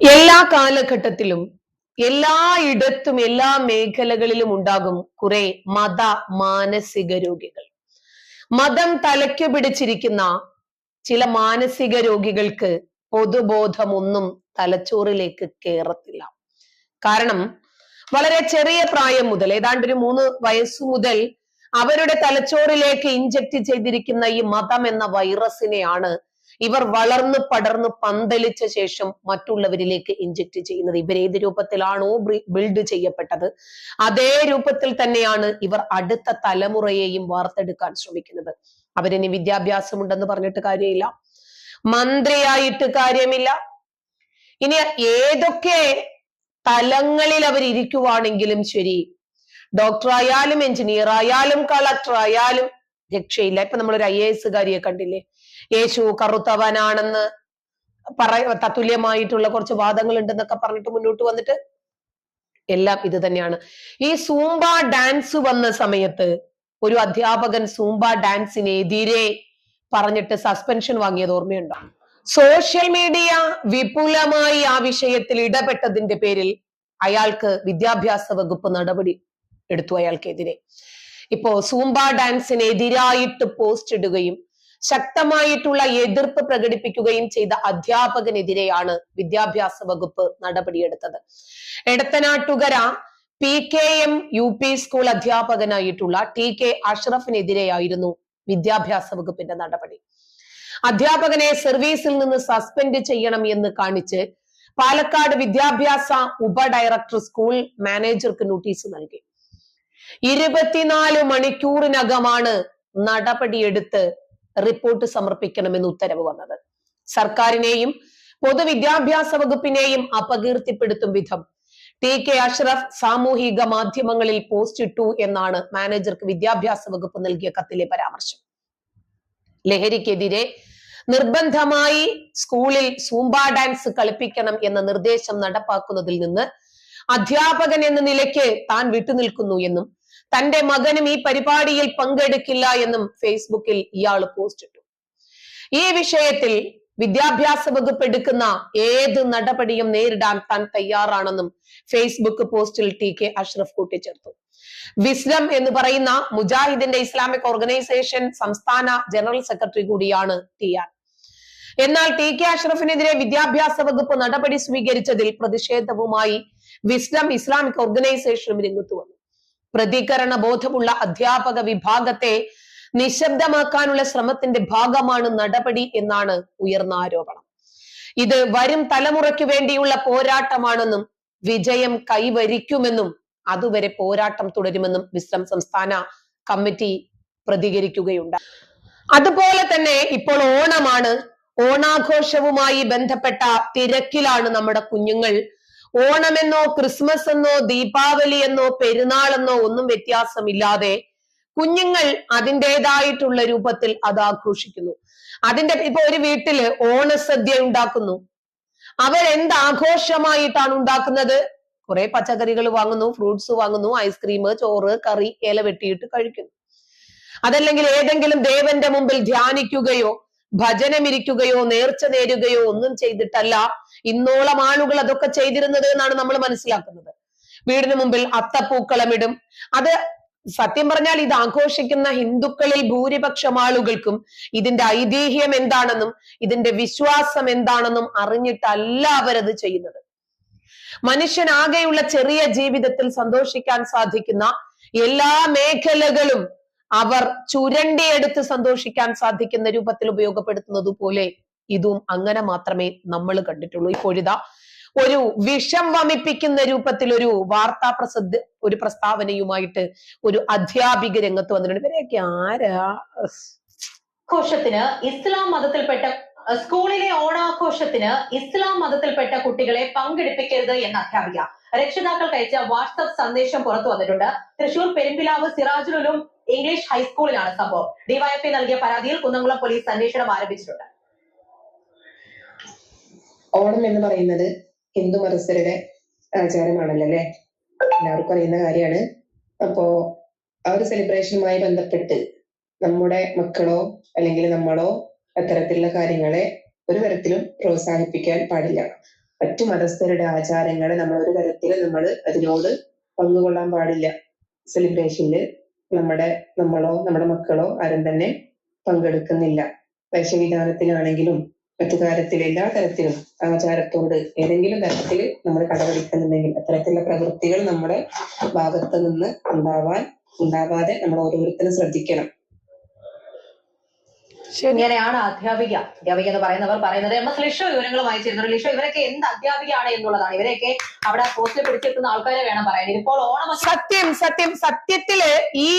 എല്ലാ കാലഘട്ടത്തിലും എല്ലായിടത്തും എല്ലാ മേഖലകളിലും ഉണ്ടാകും കുറെ മത മാനസിക രോഗികൾ. മതം തലയ്ക്കു പിടിച്ചിരിക്കുന്ന ചില മാനസിക രോഗികൾക്ക് പൊതുബോധമൊന്നും തലച്ചോറിലേക്ക് കയറത്തില്ല കാരണം വളരെ ചെറിയ പ്രായം മുതൽ ഏതാണ്ട് ഒരു മൂന്ന് വയസ്സു മുതൽ അവരുടെ തലച്ചോറിലേക്ക് ഇഞ്ചക്ട് ചെയ്തിരിക്കുന്ന ഈ മതം എന്ന വൈറസിനെയാണ് ഇവർ വളർന്ന് പടർന്ന് പന്തലിച്ച ശേഷം മറ്റുള്ളവരിലേക്ക് ഇഞ്ചക്ട് ചെയ്യുന്നത്. ഇവർ ഏത് രൂപത്തിലാണോ ബിൽഡ് ചെയ്യപ്പെട്ടത്. അതേ രൂപത്തിൽ തന്നെയാണ് ഇവർ അടുത്ത തലമുറയെയും വാർത്തെടുക്കാൻ ശ്രമിക്കുന്നത്. അവരിനി വിദ്യാഭ്യാസമുണ്ടെന്ന് പറഞ്ഞിട്ട് കാര്യമില്ല. മന്ത്രിയായിട്ട് കാര്യമില്ല. ഇനി ഏതൊക്കെ തലങ്ങളിൽ അവർ ഇരിക്കുവാണെങ്കിലും ശരി ഡോക്ടർ ആയാലും എഞ്ചിനീയർ ആയാലും കളക്ടർ ആയാലും രക്ഷയില്ല. ഇപ്പൊ നമ്മളൊരു ഐ എ എസുകാരിയെ കണ്ടില്ലേ? യേശു കറുത്തവനാണെന്ന് പറയ തത്തുല്യമായിട്ടുള്ള കുറച്ച് വാദങ്ങൾ ഉണ്ടെന്നൊക്കെ പറഞ്ഞിട്ട് മുന്നോട്ട് വന്നിട്ട് എല്ലാം ഇത് തന്നെയാണ്. ഈ സൂംബ ഡാൻസ് വന്ന സമയത്ത് ഒരു അധ്യാപകൻ സൂംബ ഡാൻസിനെതിരെ പറഞ്ഞിട്ട് സസ്പെൻഷൻ വാങ്ങിയത് ഓർമ്മയുണ്ടോ? സോഷ്യൽ മീഡിയ വിപുലമായി ആ വിഷയത്തിൽ ഇടപെട്ടതിന്റെ പേരിൽ അയാൾക്ക് വിദ്യാഭ്യാസ വകുപ്പ് നടപടി എടുത്തു അയാൾക്കെതിരെ. ഇപ്പോ സൂംബ ഡാൻസിനെതിരായിട്ട് പോസ്റ്റ് ഇടുകയും ശക്തമായിട്ടുള്ള എതിർപ്പ് പ്രകടിപ്പിക്കുകയും ചെയ്ത അധ്യാപകനെതിരെയാണ് വിദ്യാഭ്യാസ വകുപ്പ് നടപടിയെടുത്തത്. Edathanattukara P K M U P school അധ്യാപകനായിട്ടുള്ള T K അഷ്റഫിനെതിരെയായിരുന്നു വിദ്യാഭ്യാസ വകുപ്പിന്റെ നടപടി. അധ്യാപകനെ സർവീസിൽ നിന്ന് സസ്പെൻഡ് ചെയ്യണം എന്ന് കാണിച്ച് പാലക്കാട് വിദ്യാഭ്യാസ ഉപ ഡയറക്ടർ സ്കൂൾ മാനേജർക്ക് നോട്ടീസ് നൽകി. ഇരുപത്തിനാല് മണിക്കൂറിനകമാണ് നടപടിയെടുത്ത് റിപ്പോർട്ട് സമർപ്പിക്കണമെന്ന് ഉത്തരവ് വന്നത്. സർക്കാരിനെയും പൊതുവിദ്യാഭ്യാസ വകുപ്പിനെയും അപകീർത്തിപ്പെടുത്തും വിധം ടി കെ അഷ്റഫ് സാമൂഹിക മാധ്യമങ്ങളിൽ പോസ്റ്റ് ഇട്ടു എന്നാണ് മാനേജർക്ക് വിദ്യാഭ്യാസ വകുപ്പ് നൽകിയ കത്തിലെ പരാമർശം. ലഹരിക്കെതിരെ നിർബന്ധമായി സ്കൂളിൽ സൂംബ ഡാൻസ് കളിപ്പിക്കണം എന്ന നിർദ്ദേശം നടപ്പാക്കുന്നതിൽ നിന്ന് അധ്യാപകൻ എന്ന നിലയ്ക്ക് താൻ വിട്ടുനിൽക്കുന്നു എന്നും തന്റെ മകനും ഈ പരിപാടിയിൽ പങ്കെടുക്കില്ല എന്നും ഫേസ്ബുക്കിൽ ഇയാൾ പോസ്റ്റ് ഇട്ടു. ഈ വിഷയത്തിൽ വിദ്യാഭ്യാസ വകുപ്പ് എടുക്കുന്ന ഏത് നടപടിയും നേരിടാൻ താൻ തയ്യാറാണെന്നും ഫേസ്ബുക്ക് പോസ്റ്റിൽ ടി കെ അഷ്റഫ് കൂട്ടിച്ചേർത്തു. വിസ്ലം എന്ന് പറയുന്ന മുജാഹിദിന്റെ ഇസ്ലാമിക് ഓർഗനൈസേഷൻ സംസ്ഥാന ജനറൽ സെക്രട്ടറി കൂടിയാണ് ടി ആർ. എന്നാൽ ടി കെ അഷ്റഫിനെതിരെ വിദ്യാഭ്യാസ വകുപ്പ് നടപടി സ്വീകരിച്ചതിൽ പ്രതിഷേധവുമായി വിസ്ലം ഇസ്ലാമിക് ഓർഗനൈസേഷനും രംഗത്ത് വന്നു. പ്രതികരണ ബോധമുള്ള അധ്യാപക വിഭാഗത്തെ നിശബ്ദമാക്കാനുള്ള ശ്രമത്തിന്റെ ഭാഗമാണ് നടപടി എന്നാണ് ഉയർന്ന ആരോപണം. ഇത് വരും തലമുറയ്ക്ക് വേണ്ടിയുള്ള പോരാട്ടമാണെന്നും വിജയം കൈവരിക്കുമെന്നും അതുവരെ പോരാട്ടം തുടരുമെന്നും വിശ്രം സംസ്ഥാന കമ്മിറ്റി പ്രതികരിക്കുകയുണ്ട് അതുപോലെ തന്നെ ഇപ്പോൾ ഓണമാണ്. ഓണാഘോഷവുമായി ബന്ധപ്പെട്ട തിരക്കിലാണ് നമ്മുടെ കുഞ്ഞുങ്ങൾ ഓണമെന്നോ ക്രിസ്മസ് എന്നോ ദീപാവലി എന്നോ പെരുന്നാളെന്നോ ഒന്നും വ്യത്യാസമില്ലാതെ കുഞ്ഞുങ്ങൾ അതിന്റെതായിട്ടുള്ള രൂപത്തിൽ അത് ആഘോഷിക്കുന്നു. അതിന്റെ ഇപ്പൊ ഒരു വീട്ടിൽ ഓണസദ്യ ഉണ്ടാക്കുന്നു. അവരെന്ത് ആഘോഷമായിട്ടാണ് ഉണ്ടാക്കുന്നത്? കുറെ പച്ചക്കറികൾ വാങ്ങുന്നു ഫ്രൂട്ട്സ് വാങ്ങുന്നു ഐസ്ക്രീം ചോറ് കറി ഇല വെട്ടിയിട്ട് കഴിക്കുന്നു. അതല്ലെങ്കിൽ ഏതെങ്കിലും ദേവന്റെ മുമ്പിൽ ധ്യാനിക്കുകയോ ഭജനമിരിക്കുകയോ നേർച്ച നേരുകയോ ഒന്നും ചെയ്തിട്ടല്ല ഇന്നോളം ആളുകൾ അതൊക്കെ ചെയ്തിരുന്നത് എന്നാണ് നമ്മൾ മനസ്സിലാക്കുന്നത്. വീടിന് മുമ്പിൽ അത്തപ്പൂക്കളമിടും. അത് സത്യം പറഞ്ഞാൽ ഇത് ആഘോഷിക്കുന്ന ഹിന്ദുക്കളിൽ ഭൂരിപക്ഷം ആളുകൾക്കും ഇതിന്റെ ഐതിഹ്യം എന്താണെന്നും ഇതിന്റെ വിശ്വാസം എന്താണെന്നും അറിഞ്ഞിട്ടല്ല അവരത് ചെയ്യുന്നത്. മനുഷ്യനാകെയുള്ള ചെറിയ ജീവിതത്തിൽ സന്തോഷിക്കാൻ സാധിക്കുന്ന എല്ലാ മേഖലകളും അവർ ചുരണ്ടിയെടുത്ത് സന്തോഷിക്കാൻ സാധിക്കുന്ന രൂപത്തിൽ ഉപയോഗപ്പെടുത്തുന്നത് പോലെ ഇതും അങ്ങനെ മാത്രമേ നമ്മൾ കണ്ടിട്ടുള്ളൂ. ഈ ഇപ്പോഴിതാ ഒരു വിഷം വമിപ്പിക്കുന്ന രൂപത്തിൽ ഒരു വാർത്താ പ്രസിദ്ധ ഒരു പ്രസ്താവനയുമായിട്ട് ഒരു അധ്യാപിക രംഗത്ത് വന്നിട്ടുണ്ട്. ഇവരെയൊക്കെ ആരാ? ആഘോഷത്തിന് ഇസ്ലാം മതത്തിൽപ്പെട്ട സ്കൂളിലെ ഓണാഘോഷത്തിന് ഇസ്ലാം മതത്തിൽപ്പെട്ട കുട്ടികളെ പങ്കെടുപ്പിക്കരുത് എന്ന് അധ്യാപിക. രക്ഷിതാക്കൾ അയച്ച വാട്സപ്പ് സന്ദേശം പുറത്തു വന്നിട്ടുണ്ട്. തൃശൂർ പെരുമ്പിലാവ് സിറാജുലും ഇംഗ്ലീഷ് ഹൈസ്കൂളിലാണ് സംഭവം. ഡിവൈഎഫ്ഐ നൽകിയ പരാതിയിൽ കുന്നംകുളം പോലീസ് അന്വേഷണം ആരംഭിച്ചിട്ടുണ്ട്. ഓണം എന്ന് പറയുന്നത് ഹിന്ദു മതസ്ഥരുടെ ആചാരമാണല്ലോ അല്ലെ? എല്ലാവർക്കും അറിയുന്ന കാര്യമാണ്. അപ്പോ ആ ഒരു സെലിബ്രേഷനുമായി ബന്ധപ്പെട്ട് നമ്മുടെ മക്കളോ അല്ലെങ്കിൽ നമ്മളോ അത്തരത്തിലുള്ള കാര്യങ്ങളെ ഒരു തരത്തിലും പ്രോത്സാഹിപ്പിക്കാൻ പാടില്ല. മറ്റു മതസ്ഥരുടെ ആചാരങ്ങളെ നമ്മൾ ഒരു തരത്തിൽ നമ്മൾ അതിനോട് പങ്കുകൊള്ളാൻ പാടില്ല. സെലിബ്രേഷനിൽ നമ്മുടെ നമ്മളോ നമ്മുടെ മക്കളോ ആരും തന്നെ പങ്കെടുക്കുന്നില്ല. വേഷവിധാനത്തിലാണെങ്കിലും മറ്റു കാര്യത്തിൽ എല്ലാ തരത്തിലും ആചാരത്തോട് ഏതെങ്കിലും തരത്തിൽ നമ്മൾ കടപിടിക്കുന്നുണ്ടെങ്കിൽ അത്തരത്തിലുള്ള പ്രവൃത്തികൾ നമ്മുടെ ഭാഗത്ത് നിന്ന് ഉണ്ടാവാൻ ഉണ്ടാവാതെ നമ്മൾ ഓരോരുത്തരും ശ്രദ്ധിക്കണം. ശരി. ഇങ്ങനെയാണ് അധ്യാപിക. അധ്യാപിക എന്ന് പറയുന്നവർ പറയുന്നത് എം എസ് ലിഷോ വിവരങ്ങൾ വായിച്ചിരുന്നു. ലിഷോ ഇവരൊക്കെ എന്ത് അധ്യാപികയാണ് എന്നുള്ളതാണ്. ഇവരെയൊക്കെ അവിടെ പോസ്റ്റിൽ പിടിച്ചെത്തുന്ന ആൾക്കാരെ വേണം പറയാൻ. ഇപ്പോൾ ഓണം സത്യം സത്യം സത്യത്തിൽ ഈ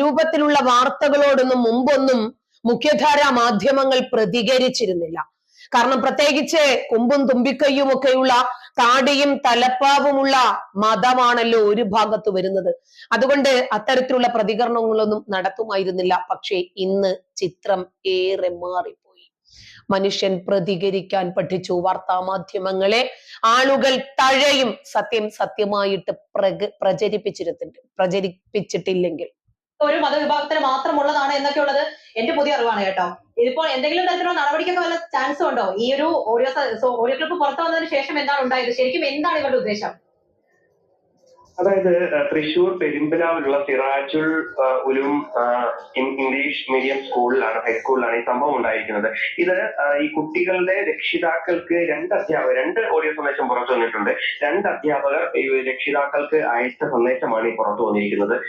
രൂപത്തിലുള്ള വാർത്തകളോടൊന്നും മുമ്പൊന്നും മുഖ്യധാരാ മാധ്യമങ്ങൾ പ്രതികരിച്ചിരുന്നില്ല. കാരണം പ്രത്യേകിച്ച് കൊമ്പും തുമ്പിക്കൈയും ഒക്കെയുള്ള താടിയും തലപ്പാവുമുള്ള മതമാണല്ലോ ഒരു ഭാഗത്ത് വരുന്നത്. അതുകൊണ്ട് അത്തരത്തിലുള്ള പ്രതികരണങ്ങളൊന്നും നടത്തുമായിരുന്നില്ല. പക്ഷേ ഇന്ന് ചിത്രം ഏറെ മാറിപ്പോയി. മനുഷ്യൻ പ്രതികരിക്കാൻ പഠിച്ചു. വാർത്താ മാധ്യമങ്ങളെ ആളുകൾ തഴയും. സത്യം സത്യമായിട്ട് പ്രചരിപ്പിച്ചിരുന്നുണ്ട് പ്രചരിപ്പിച്ചിട്ടില്ലെങ്കിൽ. ഒരു മതവിഭാഗത്തിന് മാത്രമുള്ളതാണ് എന്നൊക്കെ ഉള്ളത് എന്റെ പുതിയ അറിവാണ് കേട്ടോ. ഇതിപ്പോൾ എന്തെങ്കിലും തരത്തിലുള്ള നടപടിക്കൊക്കെ വല്ല ചാൻസും ഉണ്ടോ? ഈ ഒരു ഓഡിയോ ഓഡിയോ ക്ലിപ്പ് പുറത്തു വന്നതിന് ശേഷം എന്താണ് ഉണ്ടായത്? ശരിക്കും എന്താണ് ഇവരുടെ ഉദ്ദേശം? അതായത് തൃശൂർ പെരുമ്പിലാവിലുള്ള സിറാജുൽ ഉലും ഇംഗ്ലീഷ് മീഡിയം സ്കൂളിലാണ് ഹൈസ്കൂളിലാണ് ഈ സംഭവം ഉണ്ടായിരിക്കുന്നത്. ഇത് ഈ കുട്ടികളുടെ രക്ഷിതാക്കൾക്ക് രണ്ട് അധ്യാപകർ രണ്ട് ഓഡിയോ സന്ദേശം പുറത്തു വന്നിട്ടുണ്ട്. രണ്ട് അധ്യാപകർ ഈ രക്ഷിതാക്കൾക്ക് അയച്ച സന്ദേശമാണ് ഈ പുറത്തു വന്നിരിക്കുന്നത്.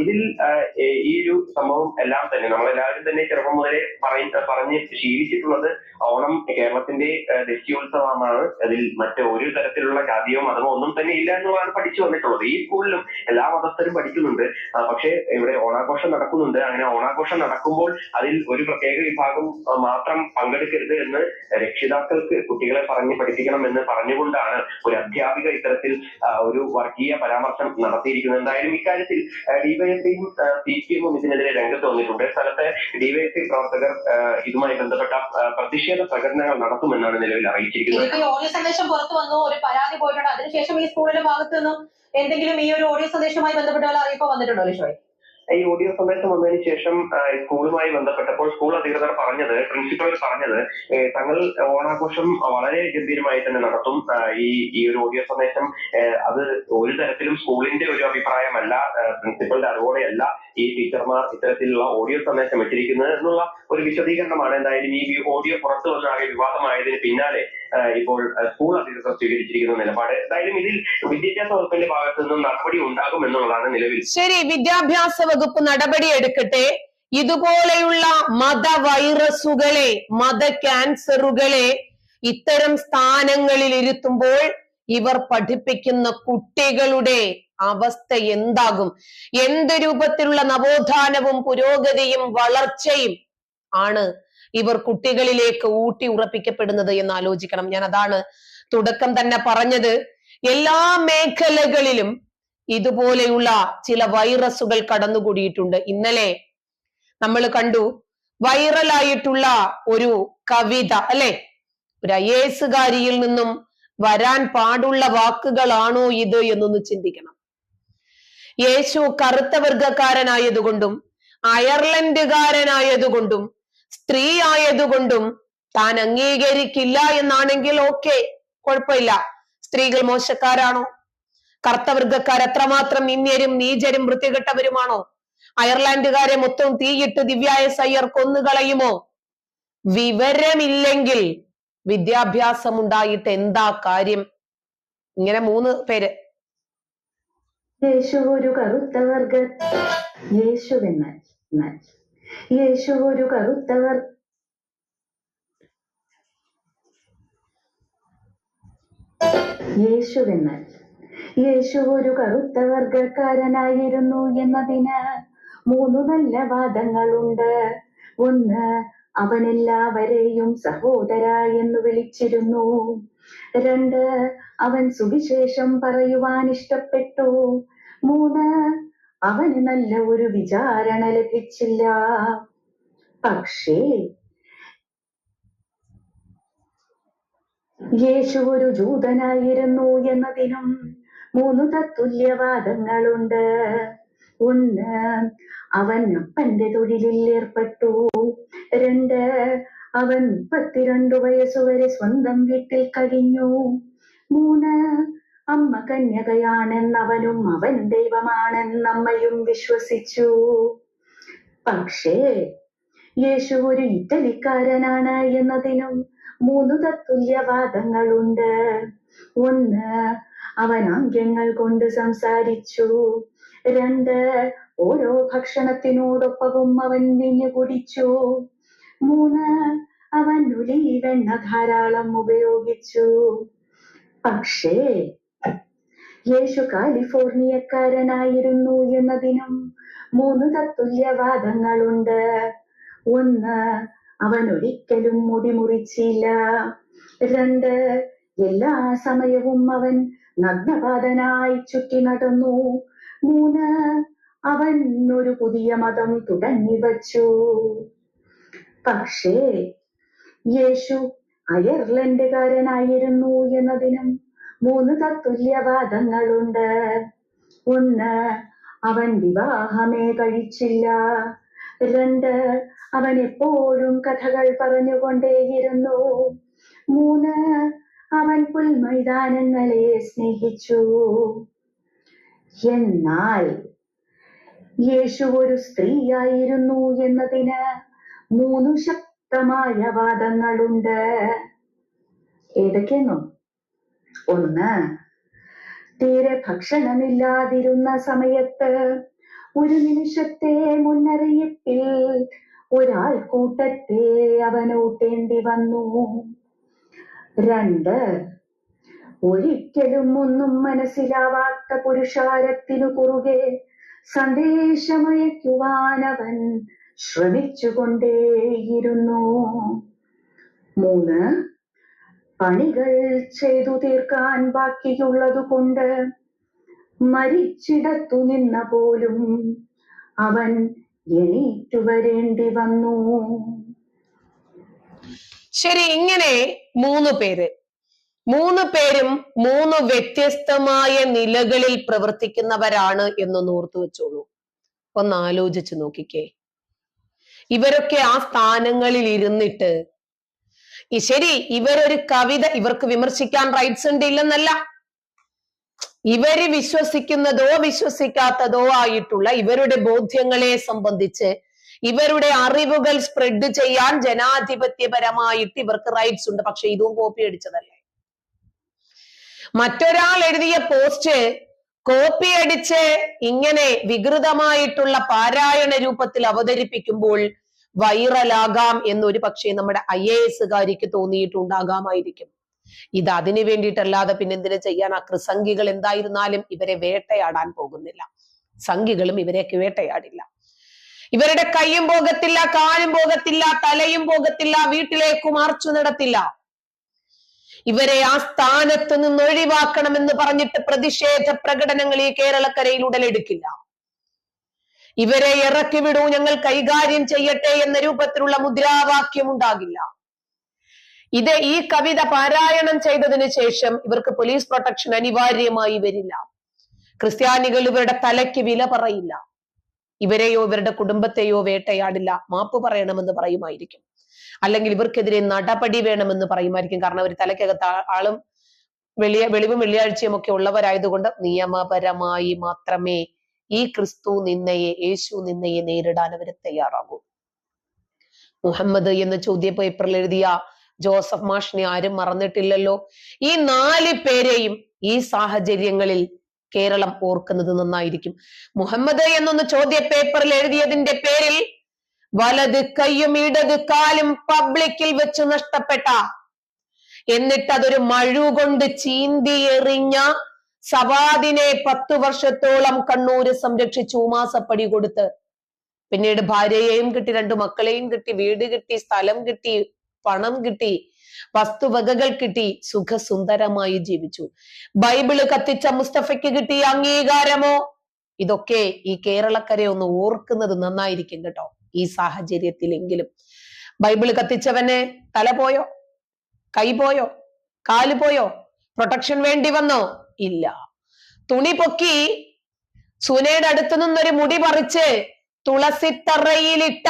ഇതിൽ ഈ- ഒരു സംഭവം എല്ലാം തന്നെ നമ്മളെല്ലാവരും തന്നെ ചെറുപ്പം മുതലേ പറയ പറഞ്ഞ് ശീലിച്ചിട്ടുള്ളത് ഓണം കേരളത്തിന്റെ ദേശീയോത്സവമാണ് അതിൽ മറ്റേ ഒരു തരത്തിലുള്ള ജാതിയോ മതമോ ഒന്നും തന്നെ ഇല്ല എന്നുള്ളതാണ് പഠിച്ചു വന്നിട്ടുള്ളത്. ഈ സ്കൂളിലും എല്ലാ മതസ്ഥരും പഠിക്കുന്നുണ്ട്. പക്ഷെ ഇവിടെ ഓണാഘോഷം നടക്കുന്നുണ്ട്. അങ്ങനെ ഓണാഘോഷം നടക്കുമ്പോൾ അതിൽ ഒരു പ്രത്യേക വിഭാഗം മാത്രം പങ്കെടുക്കരുത് എന്ന് രക്ഷിതാക്കൾക്ക് കുട്ടികളെ പറഞ്ഞ് പഠിപ്പിക്കണം എന്ന് പറഞ്ഞുകൊണ്ടാണ് ഒരു അധ്യാപിക ഇത്തരത്തിൽ ഒരു വർഗീയ പരാമർശം നടത്തിയിരിക്കുന്നത്. എന്തായാലും ഇക്കാര്യത്തിൽ ഡിവൈഎസ്ഐയും സി പി എമ്മും ഇതിനെതിരെ രംഗത്ത് വന്നിട്ടുണ്ട്. സ്ഥലത്തെ ഡിവൈഎസ്ഐ പ്രവർത്തകർ ഇതുമായി ബന്ധപ്പെട്ട പ്രതിഷേധ പ്രകടനങ്ങൾ നടത്തുമെന്നാണ് നിലവിൽ അറിയിച്ചിരിക്കുന്നത്. സന്ദേശം പുറത്തു വന്നു ഒരു പരാതി പോയിട്ടുണ്ട്. അതിനുശേഷം ഈ സ്കൂളിന്റെ എന്തെങ്കിലും ഈ ഒരു ഓഡിയോ സന്ദേശവുമായി ബന്ധപ്പെട്ട വല്ല അറിയിപ്പോ വന്നിട്ടുണ്ടോ ലിഷോയ്? ഈ ഓഡിയോ സന്ദേശം വന്നതിന് ശേഷം സ്കൂളുമായി ബന്ധപ്പെട്ടപ്പോൾ സ്കൂൾ അധികൃതർ പറഞ്ഞത് പ്രിൻസിപ്പൽ പറഞ്ഞത് തങ്ങൾ ഓണാഘോഷം വളരെ ഗംഭീരമായി തന്നെ നടത്തും. ഈ ഈ ഒരു ഓഡിയോ സന്ദേശം അത് ഒരു തരത്തിലും സ്കൂളിന്റെ ഒരു അഭിപ്രായമല്ല പ്രിൻസിപ്പളിന്റെ അറിവോടെയല്ല ഈ ടീച്ചർമാർ ഇത്തരത്തിലുള്ള ഓഡിയോ സന്ദേശം വെച്ചിരിക്കുന്നത് എന്നുള്ള ഒരു വിശദീകരണമാണ് എന്തായാലും ഈ ഓഡിയോ പുറത്തു വന്ന വിവാദമായതിന് പിന്നാലെ ഇപ്പോൾ സ്കൂൾ അധികൃതർ സ്വീകരിച്ചിരിക്കുന്ന നിലപാട്. എന്തായാലും ഇതിൽ വിദ്യാഭ്യാസ വകുപ്പിന്റെ ഭാഗത്തു നിന്നും നടപടി ഉണ്ടാകും എന്നുള്ളതാണ് നിലവിൽ. ശരി വിദ്യാഭ്യാസ വകുപ്പ് നടപടി എടുക്കട്ടെ. ഇതുപോലെയുള്ള മത വൈറസുകളെ മത ക്യാൻസറുകളെ ഇത്തരം സ്ഥാനങ്ങളിൽ ഇരുത്തുമ്പോൾ ഇവർ പഠിപ്പിക്കുന്ന കുട്ടികളുടെ അവസ്ഥ എന്താകും? എന്ത് രൂപത്തിലുള്ള നവോത്ഥാനവും പുരോഗതിയും വളർച്ചയും ആണ് ഇവർ കുട്ടികളിലേക്ക് ഊട്ടി ഉറപ്പിക്കപ്പെടുന്നത് എന്ന് ആലോചിക്കണം. ഞാൻ അതാണ് തുടക്കം തന്നെ പറഞ്ഞത്. എല്ലാ മേഖലകളിലും ഇതുപോലെയുള്ള ചില വൈറസുകൾ കടന്നുകൂടിയിട്ടുണ്ട്. ഇന്നലെ നമ്മൾ കണ്ടു വൈറലായിട്ടുള്ള ഒരു കവിത അല്ലെ? ഒരു ഐ എസുകാരിയിൽ നിന്നും വരാൻ പാടുള്ള വാക്കുകളാണോ ഇത് എന്നൊന്ന് ചിന്തിക്കണം. യേശു കറുത്ത വർഗക്കാരനായതുകൊണ്ടും അയർലൻഡുകാരനായതുകൊണ്ടും സ്ത്രീ ആയതുകൊണ്ടും താൻ അംഗീകരിക്കില്ല എന്നാണെങ്കിൽ ഓക്കെ കുഴപ്പമില്ല. സ്ത്രീകൾ മോശക്കാരാണോ? കർത്തവർഗക്കാർ എത്രമാത്രം നിന്ദ്യരും നീചരും വൃത്തികെട്ടവരുമാണോ? അയർലാൻഡുകാരെ മൊത്തം തീയിട്ട് ദിവ്യായ സയ്യർ കൊന്നുകളയുമോ? വിവരമില്ലെങ്കിൽ വിദ്യാഭ്യാസം ഉണ്ടായിട്ട് എന്താ കാര്യം? ഇങ്ങനെ മൂന്ന് പേര്. യേശു ഒരു കറുത്ത യേശുവെന്നാൽ എന്നാൽ യേശു ഒരു കറുത്ത വർ യേശുവെന്നാൽ യേശു ഒരു കറുത്ത വർഗക്കാരനായിരുന്നു എന്നതിന് മൂന്ന് നല്ല വാദങ്ങളുണ്ട്. ഒന്ന് അവൻ എല്ലാവരെയും സഹോദര എന്ന് വിളിച്ചിരുന്നു. രണ്ട് അവൻ സുവിശേഷം പറയുവാൻ ഇഷ്ടപ്പെട്ടു മൂന്ന് അവന് നല്ല ഒരു വിചാരണ ലഭിച്ചില്ല. പക്ഷേ യേശു ഒരു ജൂതനായിരുന്നു എന്നതിനും മൂന്ന് തത്തുല്യവാദങ്ങളുണ്ട്. ഒന്ന് അവൻ അപ്പന്റെ തൊഴിലിൽ ഏർപ്പെട്ടു. രണ്ട് അവൻ മുപ്പത്തിരണ്ടു വയസ്സുവരെ സ്വന്തം വീട്ടിൽ കഴിഞ്ഞു. മൂന്ന് അമ്മ കന്യകയാണെന്നവനും അവൻ ദൈവമാണെന്നമ്മയും വിശ്വസിച്ചു. പക്ഷേ യേശു ഒരു ഇറ്റലിക്കാരനാണ് എന്നതിനും മൂന്ന് തത്തുല്യവാദങ്ങളുണ്ട് ഒന്ന് അവൻ ആംഗ്യങ്ങൾ കൊണ്ട് സംസാരിച്ചു. രണ്ട് ഓരോ ഭക്ഷണത്തിനോടൊപ്പവും അവൻ വീഞ്ഞു കുടിച്ചു. മൂന്ന് അവൻ ഒലിവെണ്ണ ധാരാളം ഉപയോഗിച്ചു. പക്ഷേ യേശു കാലിഫോർണിയക്കാരനായിരുന്നു എന്നതിനും മൂന്ന് തത്തുല്യവാദങ്ങളുണ്ട്. ഒന്ന് അവൻ ഒരിക്കലും മുടി മുറിച്ചില്ല രണ്ട് എല്ലാ സമയവും അവൻ നഗ്നപാതനായി ചുറ്റി നടന്നു. മൂന്ന് അവൻ ഒരു പുതിയ മതം തുടങ്ങി വച്ചു. പക്ഷേ യേശു അയർലൻഡുകാരനായിരുന്നു എന്നതിനും മൂന്ന് തത്തുല്യവാദങ്ങളുണ്ട്. ഒന്ന് അവൻ വിവാഹമേ കഴിച്ചില്ല. രണ്ട് അവൻ എപ്പോഴും കഥകൾ പറഞ്ഞുകൊണ്ടേയിരുന്നു. മൂന്ന് അവൻ പുൽമൈതാനങ്ങളെ സ്നേഹിച്ചു. എന്നാൽ യേശു ഒരു സ്ത്രീയായിരുന്നു എന്നതിന് മൂന്ന് ശക്തമായ വാദങ്ങളുണ്ട്. ഏതൊക്കെയെന്നോ? ഒന്ന്. തീരെ ഭക്ഷണമില്ലാതിരുന്ന സമയത്ത് ഒരു നിമിഷത്തെ മുന്നറിയിപ്പിൽ ഒരാൾ കൂട്ടത്തെ അവനൂട്ടേണ്ടി വന്നു. രണ്ട്. ഒരിക്കലും ഒന്നും മനസ്സിലാവാത്ത പുരുഷാരത്തിനു കുറുകെ സന്ദേശമയക്കുവാൻ അവൻ ശ്രമിച്ചുകൊണ്ടേയിരുന്നു. മൂന്ന്. പണികൾ ചെയ്തു തീർക്കാൻ ബാക്കിയുള്ളത് കൊണ്ട് മരിച്ചിടത്തു നിന്ന പോലും അവൻ എണീറ്റു വരേണ്ടി വന്നു. ശരി ഇങ്ങനെ മൂന്ന് പേര്. മൂന്ന് പേരും മൂന്ന് വ്യത്യസ്തമായ നിലകളിൽ പ്രവർത്തിക്കുന്നവരാണ് എന്ന് ഓർത്തു വെച്ചോളൂ. ഒന്ന് ആലോചിച്ചു നോക്കിക്കേ. ഇവരൊക്കെ ആ സ്ഥാനങ്ങളിൽ ഇരുന്നിട്ട് ഈ ശരി ഇവരൊരു കവിത ഇവർക്ക് വിമർശിക്കാൻ റൈറ്റ്സ് ഉണ്ട് ഇല്ലെന്നല്ല. ഇവർ വിശ്വസിക്കുന്നതോ വിശ്വസിക്കാത്തതോ ആയിട്ടുള്ള ഇവരുടെ ബോധ്യങ്ങളെ സംബന്ധിച്ച് ഇവരുടെ അറിവുകൾ സ്പ്രെഡ് ചെയ്യാൻ ജനാധിപത്യപരമായിട്ട് ഇവർക്ക് റൈറ്റ്സ് ഉണ്ട്. പക്ഷെ ഇതും കോപ്പി അടിച്ചതല്ലേ? മറ്റൊരാൾ എഴുതിയ പോസ്റ്റ് കോപ്പി അടിച്ച് ഇങ്ങനെ വികൃതമായിട്ടുള്ള പാരായണ രൂപത്തിൽ അവതരിപ്പിക്കുമ്പോൾ വൈറലാകാം എന്നൊരു പക്ഷേ നമ്മുടെ ഐ എ എസുകാരിക്ക് തോന്നിയിട്ടുണ്ടാകാമായിരിക്കും. ഇത് അതിനു വേണ്ടിയിട്ടല്ലാതെ പിന്നെ എന്തിനു ചെയ്യാൻ ആ കൃസംഗികൾ എന്തായിരുന്നാലും ഇവരെ വേട്ടയാടാൻ പോകുന്നില്ല. സംഖികളും ഇവരെയൊക്കെ വേട്ടയാടില്ല. ഇവരുടെ കൈയും പോകത്തില്ല കാലും പോകത്തില്ല തലയും പോകത്തില്ല വീട്ടിലേക്ക് മാർച്ചു നടത്തില്ല. ഇവരെ ആ സ്ഥാനത്ത് നിന്ന് ഒഴിവാക്കണമെന്ന് പറഞ്ഞിട്ട് പ്രതിഷേധ പ്രകടനങ്ങൾ ഈ കേരളക്കരയിൽ ഉടലെടുക്കില്ല. ഇവരെ ഇറക്കി വിടൂ ഞങ്ങൾ കൈകാര്യം ചെയ്യട്ടെ എന്ന രൂപത്തിലുള്ള മുദ്രാവാക്യം ഉണ്ടാകില്ല. ഇത് ഈ കവിത പാരായണം ചെയ്തതിനു ശേഷം ഇവർക്ക് പോലീസ് പ്രൊട്ടക്ഷൻ അനിവാര്യമായി വരില്ല. ക്രിസ്ത്യാനികൾ ഇവരുടെ തലയ്ക്ക് വില പറയില്ല. ഇവരെയോ ഇവരുടെ കുടുംബത്തെയോ വേട്ടയാടില്ല. മാപ്പ് പറയണമെന്ന് പറയുമായിരിക്കും. അല്ലെങ്കിൽ ഇവർക്കെതിരെ നടപടി വേണമെന്ന് പറയുമായിരിക്കും. കാരണം അവർ തലയ്ക്കകത്ത് ആളും വെളിയ വെളിവും വെള്ളിയാഴ്ചയും ഒക്കെ ഉള്ളവരായതുകൊണ്ട് നിയമപരമായി മാത്രമേ ഈ ക്രിസ്തു നിന്നയെ യേശു നിന്നയെ നേരിടാൻ അവർ തയ്യാറാകൂ. മുഹമ്മദ് എന്ന ചോദ്യ പേപ്പറിൽ എഴുതിയ ജോസഫ് മാഷിനെ ആരും മറന്നിട്ടില്ലല്ലോ. ഈ നാല് പേരെയും ഈ സാഹചര്യങ്ങളിൽ കേരളം ഓർക്കുന്നത് നന്നായിരിക്കും. മുഹമ്മദ് എന്നൊന്ന് ചോദ്യ പേപ്പറിൽ എഴുതിയതിന്റെ പേരിൽ വലത് കൈയും ഇടത് കാലും പബ്ലിക്കിൽ വെച്ച് നഷ്ടപ്പെട്ട എന്നിട്ട് അതൊരു മഴു കൊണ്ട് ചീന്തി എറിഞ്ഞ സവാദിനെ പത്തു വർഷത്തോളം കണ്ണൂര് സംരക്ഷിച്ചു മാസപ്പടി കൊടുത്ത്. പിന്നീട് ഭാര്യയെയും കിട്ടി രണ്ടു മക്കളെയും കിട്ടി വീട് കിട്ടി സ്ഥലം കിട്ടി പണം കിട്ടി വസ്തുവകകൾ കിട്ടി സുഖസുന്ദരമായി ജീവിച്ചു. ബൈബിൾ കത്തിച്ച മുസ്തഫയ്ക്ക് കിട്ടിയ അംഗീകാരമോ? ഇതൊക്കെ ഈ കേരളക്കരെ ഒന്ന് ഓർക്കുന്നത് നന്നായിരിക്കും കേട്ടോ ഈ സാഹചര്യത്തിലെങ്കിലും. ബൈബിൾ കത്തിച്ചവനെ തല പോയോ? കൈ പോയോ? കാൽ പോയോ? പ്രൊട്ടക്ഷൻ വേണ്ടി വന്നോ? ഇല്ല. തുണി പൊക്കി സുനയുടെ അടുത്തു നിന്നൊരു മുടി പറിച്ച് തുളസിത്തറയിലിട്ട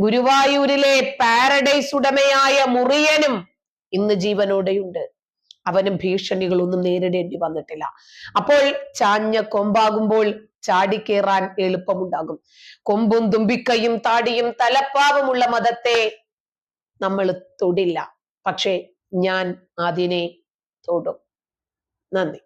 ഗുരുവായൂരിലെ പാരഡൈസ് ഉടമയായ മുറിയനും ഇന്ന് ജീവനോടെയുണ്ട്. അവനും ഭീഷണികളൊന്നും നേരിടേണ്ടി വന്നിട്ടില്ല. അപ്പോൾ ചാഞ്ഞ കൊമ്പാകുമ്പോൾ ചാടിക്കേറാൻ എളുപ്പമുണ്ടാകും. കൊമ്പും തുമ്പിക്കയും താടിയും തലപ്പാവുമുള്ള മതത്തെ നമ്മൾ തൊടില്ല. പക്ഷെ ഞാൻ അതിനെ തൊടും. നന്ദി